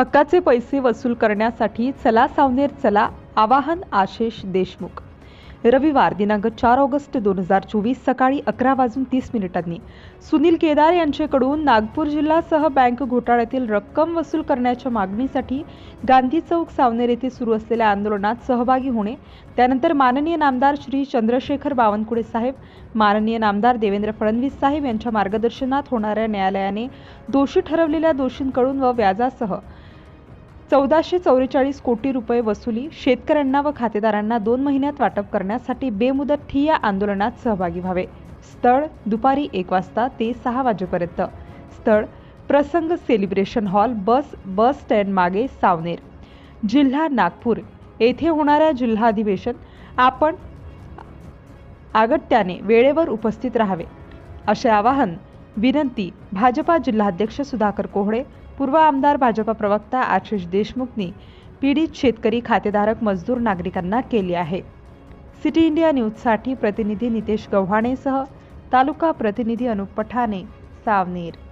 हक्काचे पैसे वसूल करण्यासाठी चला सावनेर चला आवाहन आशिष देशमुख. रविवार दिनांक चार ऑगस्ट दोन हजार चोवीस सकाळी अकरा वाजून तीस मिनिटांनी. सुनील केदार यांच्याकडून नागपूर जिल्हासह बँक घोटाळ्यातील रक्कम वसूल करण्याच्या मागणीसाठी गांधी चौक सावनेर येथे सुरू असलेल्या आंदोलनात सहभागी होणे त्यानंतर माननीय नामदार श्री चंद्रशेखर बावनकुळे साहेब माननीय नामदार देवेंद्र फडणवीस साहेब यांच्या मार्गदर्शनात होणाऱ्या न्यायालयाने दोषी ठरवलेल्या दोषींकडून व व्याजासह चौदाशे चौवेचाळीस कोटी रुपये वसुली शेतकऱ्यांना व खातेदारांना दोन महिन्यात वाटप करण्यासाठी बेमुदत ठिय्या आंदोलनात सहभागी व्हावे. स्थळ दुपारी एक वाजता ते सहा वाजेपर्यंत. स्थळ प्रसंग celebration hall bus bus stand मागे सावनेर. जिल्हा नागपूर. येथे होणाऱ्या जिल्हा अधिवेशन आपण आगत्याने वेळेवर उपस्थित राहावे. असे आवाहन विनंती भाजपा जिल्हाध्यक्ष सुधाकर कोहळे पूर्व आमदार भाजपा प्रवक्ता आशिष देशमुखनी पीडित शेतकरी खातेधारक मजदूर नागरिकांना केली आहे. सिटी इंडिया न्यूजसाठी प्रतिनिधी नितेश गव्हाणेसह तालुका प्रतिनिधी अनुप पठाणे सावनेर.